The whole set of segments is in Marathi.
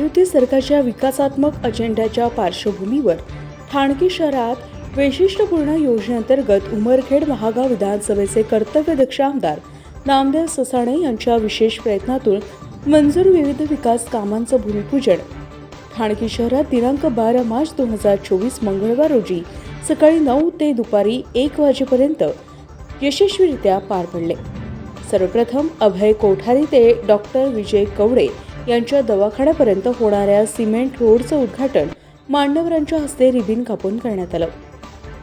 महायुती सरकारच्या विकासात्मक अजेंड्याच्या पार्श्वभूमीवर ठाणकी शहरात वैशिष्ट्यपूर्ण योजनेअंतर्गत उमरखेड महागाव विधानसभेचे कर्तव्यदक्ष आमदार नामदेव ससाणे यांच्या विशेष प्रयत्नातून मंजूर विविध विकास कामांचं भूमिपूजन. ठाणकी शहरात दिनांक बारा मार्च दोन हजार चोवीस मंगळवार रोजी सकाळी नऊ ते दुपारी एक वाजेपर्यंत यशस्वीरित्या पार पडले. सर्वप्रथम अभय कोठारी ते डॉक्टर विजय कवडे यांच्या दवाखान्यापर्यंत होणाऱ्या सिमेंट रोडचं उद्घाटन मांडवरांच्या हस्ते रिबीन कापून करण्यात आलं.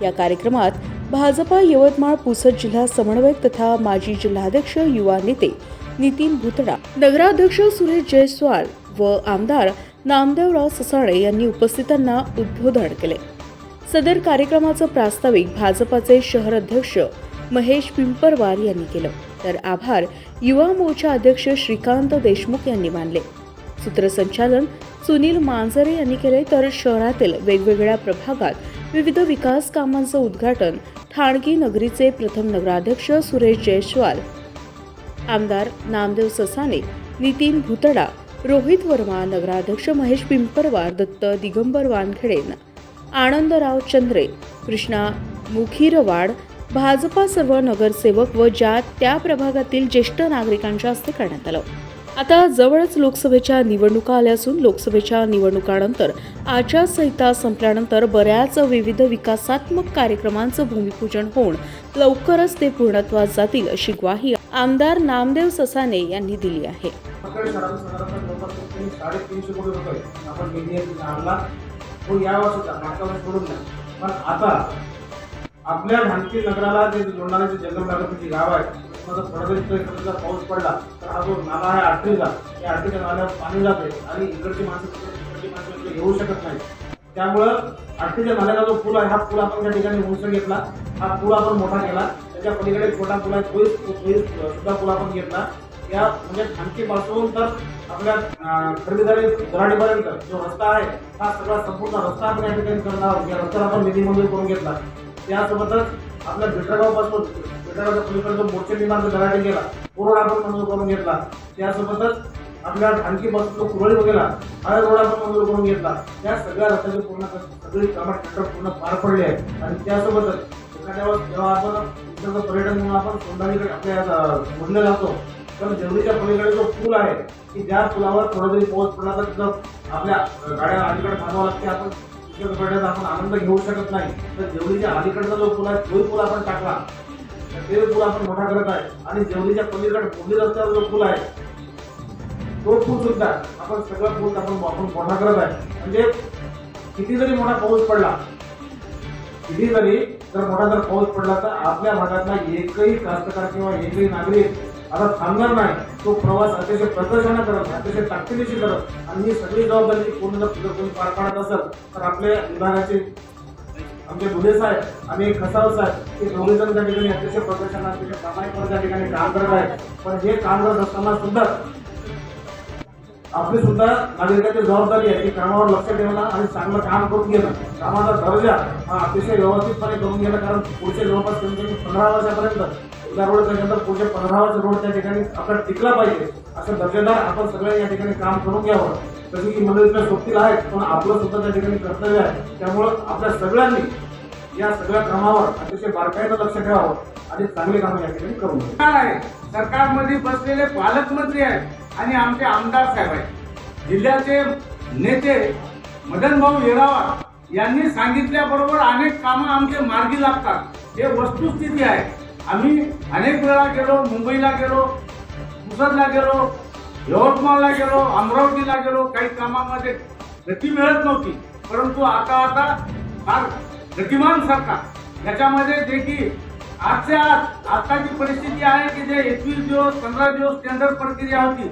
या कार्यक्रमात भाजपा यवतमाळ पुसद जिल्हा समन्वयक तथा माजी जिल्हाध्यक्ष युवा नेते नितीन भुतडा नगराध्यक्ष सुरेश जयस्वाल व आमदार नामदेवराव ससाणे यांनी उपस्थितांना उद्बोधन केले. सदर कार्यक्रमाचं प्रास्ताविक भाजपाचे शहर अध्यक्ष महेश पिंपरवार यांनी केलं. तर आभार. युवा मोर्चा अध्यक्ष श्रीकांत देशमुख यांनी मानले. सूत्रसंचालन सुनील मांजरे यांनी केले तर शहरातील वेगवेगळ्या प्रभागात विविध विकास कामांचं उद्घाटन ठाणगी नगरीचे प्रथम नगराध्यक्ष सुरेश जयस्वाल आमदार नामदेव ससाने नितीन भुतडा रोहित वर्मा नगराध्यक्ष महेश पिंपरवार दत्त दिगंबर वानखेडे आनंदराव चंद्रे कृष्णा मुखीरवाड भाजपा सर्व नगरसेवक व ज्या त्या प्रभागातील ज्येष्ठ नागरिकांच्या हस्ते करण्यात आलं. आता जवळच लोकसभेच्या निवडणुका आल्या असून लोकसभेच्या निवडणुकानंतर आचारसंहिता संपल्यानंतर बऱ्याच विविध विकासात्मक कार्यक्रमांचं भूमिपूजन होऊन लवकरच ते पूर्णत्वास जातील अशी ग्वाही आमदार नामदेव ससाने यांनी दिली आहे. आपण निधी आणला. तो या वर्षाचा मागच्या सोडून द्या. पण आता आपल्या भांडकी नगराला जे जोडणारे जे जंगल भागातील जे गाव आहे माझा थोडा जर पाऊस पडला तर हा जो नाला आहे आठवीचा या आठवीच्या नाल्यावर पाणी जाते आणि इकडची माणसं माणसं येऊ शकत नाही त्यामुळं आठवीच्या नाल्याचा जो पूल आहे हा पूल आपण त्या ठिकाणी उंच घेतला. हा पूल आपण मोठा केला. त्याच्या पलीकडे छोटा पूल आहे तोही तोही सुद्धा पूल आपण घेतला. या म्हणजे खानकीपासून तर आपल्या खरेदीदारी दराडीपर्यंत जो रस्ता आहे हा सगळा संपूर्ण रस्ता आपण या ठिकाणी करणार आहोत. या रस्त्याला आपण निधी मंजूर करून घेतला. त्यासोबतच आपल्या बिटरगावपासून बिटरगावच्या पलीकडे जो मोर्चे निर्माण दराडी गेला तो रोड आपण मंजूर करून घेतला. त्यासोबतच आपल्या खानकीपासून जो कुरळी वगैरे हा रोड आपण मंजूर करून घेतला. त्या सगळ्या रस्त्याची पूर्ण सगळी कामं ट्रॅक्टर पूर्ण पार पडले आहे. आणि त्यासोबतच एखाद्या वेळेस जेव्हा आपण निसर्ग पर्यटन म्हणून आपण सोंडालीकडे आपल्या अं, जातो तर जेवढीच्या पलीकडे जो पूल आहे की ज्या पुलावर थोडा जरी पाऊस पडला तर तिथं आपल्या गाड्या अलीकडे थांबावं लागते. आपण निसर्ग आपण आनंद घेऊ शकत नाही. तर जेवढीच्या अलीकडचा जो पूल आहे तोही पूल आपण टाकला. तर ते पूल आपण मोठा करत आहे. आणि जेवढीच्या पलीकडे पुढील रस्त्यावर जो पूल आहे तो पूल सुद्धा आपण सगळं पूल आपण आपण मोठा करत आहे. म्हणजे किती जरी मोठा पाऊस पडला किती जरी जर मोठा जर पाऊस पडला तर आपल्या भागातला एकही कास्तकार किंवा एकही नागरिक आता थांबणार नाही. तो प्रवास अतिशय प्रदर्शना करत अतिशय ताकदीशी करत. आणि ही सगळी जबाबदारी पूर्ण जर जर पार पाडत असेल तर आपल्या विभागाचे आमचे दुधे साहेब आणि खसाव साहेब हे दोघे जण त्या ठिकाणी अतिशय प्रदर्शन अतिशय प्रामाणिकपणे त्या ठिकाणी काम करत आहेत. पण हे काम करत असताना सुद्धा आपली सुद्धा नागरिकांची जबाबदारी आहे की कामावर लक्ष ठेवणं आणि चांगलं काम करून घेणं. कामाचा दर्जा हा अतिशय व्यवस्थितपणे करून घेणं कारण पुढचे जवळपास कमी पंधरा वर्षापर्यंत एकदा रोड त्याच्यानंतर पुढचे पंधरा रोड त्या ठिकाणी आपला टिकला पाहिजे. असं दर्जेदार आपण सगळे या ठिकाणी काम करून घ्यावं. जशी की मंडळीतल्या सोबतील आहेत पण आपलं सुद्धा त्या ठिकाणी कर्तव्य आहे. त्यामुळं आपल्या सगळ्यांनी या सगळ्या कामावर अतिशय बारकाईनं लक्ष ठेवावं आणि चांगली कामं या ठिकाणी करून आहे. सरकारमध्ये बसलेले पालकमंत्री आहेत आणि आमचे आमदार साहेब आहेत. जिल्ह्याचे नेते मदन भाऊ येरावार यांनी सांगितल्याबरोबर अनेक कामं आमचे मार्गी लागतात. हे वस्तुस्थिती आहे. आम्ही अनेक वेळा गेलो मुंबईला गेलो पुसदला गेलो यवतमाळला गेलो अमरावतीला गेलो. काही कामामध्ये गती मिळत नव्हती. परंतु आता आता फार गतिमान सरकार. याच्यामध्ये जे की आजच्या आज आताची परिस्थिती आहे की जे एकवीस दिवस पंधरा दिवस टेंडर प्रक्रिया होती.